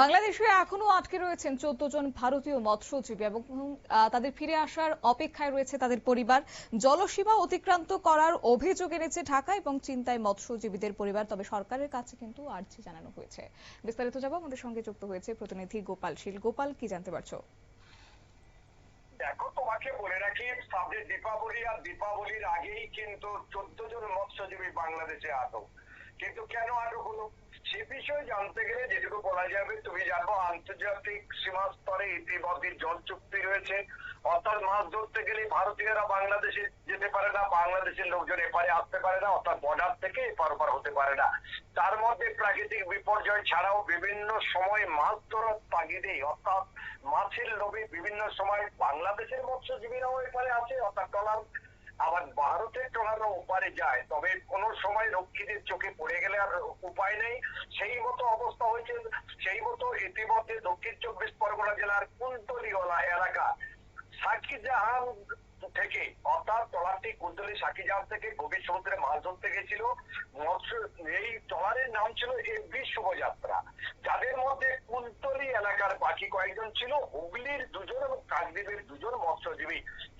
বাংলাদেশে এখনও আটকে রয়েছেন চোদ্দ জন ভারতীয় মৎস্যজীবী এবং তাদের ফিরে আসার অপেক্ষায় রয়েছে তাদের পরিবার। জলসীমা অতিক্রান্ত করার অভিযোগ এনেছে ঢাকা এবং চিন্তায় মৎস্যজীবীদের পরিবার, তবে সরকারের কাছে কিন্তু আর্জি জানানো হয়েছে। বিস্তারিত যাব আমাদের সঙ্গে যুক্ত হয়েছে প্রতিনিধি গোপাল শীল। গোপাল, কি জানতে পারছ? দেখো, তোমাকে বলে রাখি, সামনে দীপাবলি, আর দীপাবলির আগেই কিন্তু চোদ্দ জন মৎস্যজীবী বাংলাদেশে আটক। কিন্তু কেন আটক হলো? সে বিষয়ে জানতে গেলে যেটুকু বলা যাবে, তুমি জানো আন্তর্জাতিক সীমা স্তরে ইতিমধ্যে জল চুক্তি রয়েছে। অর্থাৎ মাছ ধরতে গেলে ভারতীয়রা বাংলাদেশে যেতে পারে না, বাংলাদেশের লোকজন এপারে আসতে পারে না, অর্থাৎ বর্ডার থেকে এপার ওপার হতে পারে না। তার মধ্যে প্রাকৃতিক বিপর্যয় ছাড়াও বিভিন্ন সময় মাছ ধরার তাগিদেই অর্থাৎ মাছের লোভে বিভিন্ন সময় বাংলাদেশের মৎস্যজীবীরাও এপারে আছে অর্থাৎ ট্রলার, আবার ভারতের ট্রলাররা ওপারে যায়। তবে কোন রক্ষীদের চোখে পড়ে গেলে আর উপায় নেই। সেই মতো অবস্থা হয়েছে, সেই মতো ইতিমধ্যে দক্ষিণ চব্বিশ পরগনা জেলার কুন্তলিওলা এলাকা। সাকিজাহান থেকে, অর্থাৎ ট্রলারটি কুন্তলি সাকিজাহান থেকে গভীর সমুদ্রে মাছ ধরতে গেছিল মৎস্য, এই ট্রলারের নাম ছিল এফবি শুভযাত্রা। যাদের মধ্যে কুন্তলি এলাকার বাকি কয়েকজন ছিল, হুগলির দুজন এবং কাকদ্বীপের দুজন মৎস্যজীবী।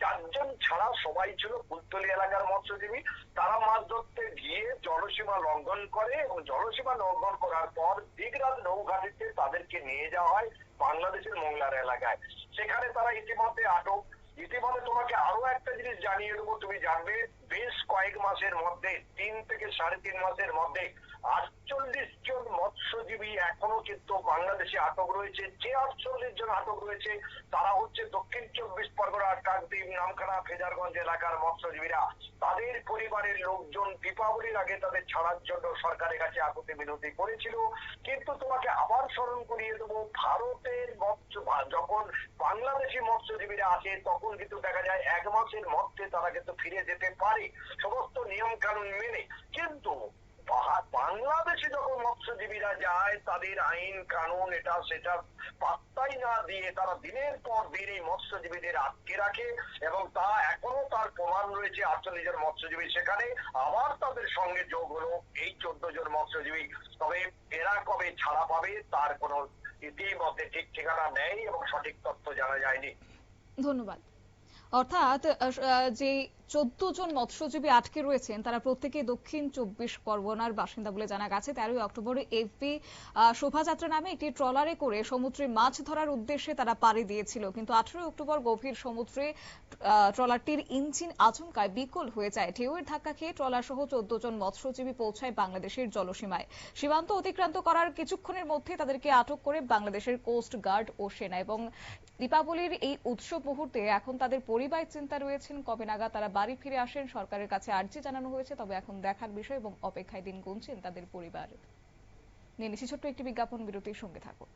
চারজন ছাড়া সবাই ছিল কুন্তলি এলাকার মৎস্যজীবী। তারা মাছ ধরতে গিয়ে জলসীমা লঙ্ঘন করে এবং জলসীমা লঙ্ঘন করার পর দিগরাজ নৌঘাটিতে তাদেরকে নিয়ে যাওয়া হয় বাংলাদেশের মোংলার এলাকায়। সেখানে তারা ইতিমধ্যে আটক। ইতিমধ্যে তোমাকে আরও একটা জিনিস জানিয়ে দেবো, তুমি জানবে, বেশ কয়েক মাসের মধ্যে, তিন থেকে সাড়ে তিন মাসের মধ্যে আটচল্লিশ জন মৎস্যজীবী এখনও কিন্তু বাংলাদেশে আটক রয়েছে। যে আটচল্লিশ জন আটক রয়েছে, তারা হচ্ছে দক্ষিণ চব্বিশ পরগনা, কাকদ্বীপ, নামখানা, ফেজারগঞ্জ এলাকার মৎস্যজীবীরা। তাদের পরিবারের লোকজন দীপাবলির আগে তাদের ছাড়ার জন্য সরকারের কাছে আকুতি মিনতি করেছিল। কিন্তু তোমাকে আবার স্মরণ করিয়ে দেবো, ভারতের মৎস্য, যখন বাংলাদেশি মৎস্যজীবীরা আসে, তখন কিন্তু দেখা যায় এক মাসের মধ্যে তারা কিন্তু ফিরে যেতে পারে। সমস্ত নিয়ম কানুন মেনে। কিন্তু বাংলাদেশে যখন মৎস্যজীবীরা যায়, তাদের আইন, কানুন, এটা, সেটা পাত্তাই না দিয়ে তারা দিনের পর দিন এই মৎস্যজীবীদের আটকে রাখে এবং তা এখনও তার প্রমাণ রয়েছে আটচল্লিশ জন মৎস্যজীবী। সেখানে আবার তাদের সঙ্গে যোগ হলো এই চোদ্দ জন মৎস্যজীবী। তবে এরা কবে ছাড়া পাবে, তার কোনো ইতিমধ্যে ঠিক ঠিকানা নেই এবং সঠিক তথ্য জানা যায়নি। ধন্যবাদ। অর্থাৎ যে চোদ্দ জন মৎস্যজীবী আটকে রয়েছেন। তারা প্রত্যেকে দক্ষিণ চব্বিশ পরগনার বাসিন্দা বলে জানা গেছে। তেরোই অক্টোবরে এফবি শোভাযাত্রা নামে একটি ট্রলারে করে সমুদ্রে মাছ ধরার উদ্দেশ্যে তারা পাড়ি দিয়েছিল। কিন্তু আঠারোই অক্টোবর গভীর সমুদ্রে ট্রলারটির ইঞ্জিন আচমকায় বিকল হয়ে যায়। ঢেউয়ের ধাক্কা খেয়ে ট্রলার সহ চোদ্দ জন মৎস্যজীবী পৌঁছায় বাংলাদেশের জলসীমায়। সীমান্ত অতিক্রান্ত করার কিছুক্ষণের মধ্যে তাদেরকে আটক করে বাংলাদেশের কোস্ট গার্ড ও সেনা। এবং দীপাবলির এই উৎসব মুহূর্তে এখন তাদের পরিবার চিন্তা রয়েছেন। কবে নাগাদ তারা বাড়ি ফিরে আসেন, সরকারের কাছে আর্জি জানানো হয়েছে, তবে এখন দেখার বিষয় এবং অপেক্ষায় দিন গুনছেন তাদের পরিবার। নিয়ে নিচ্ছি ছোট্ট একটি বিজ্ঞাপন, বিরতির সঙ্গে থাকুন।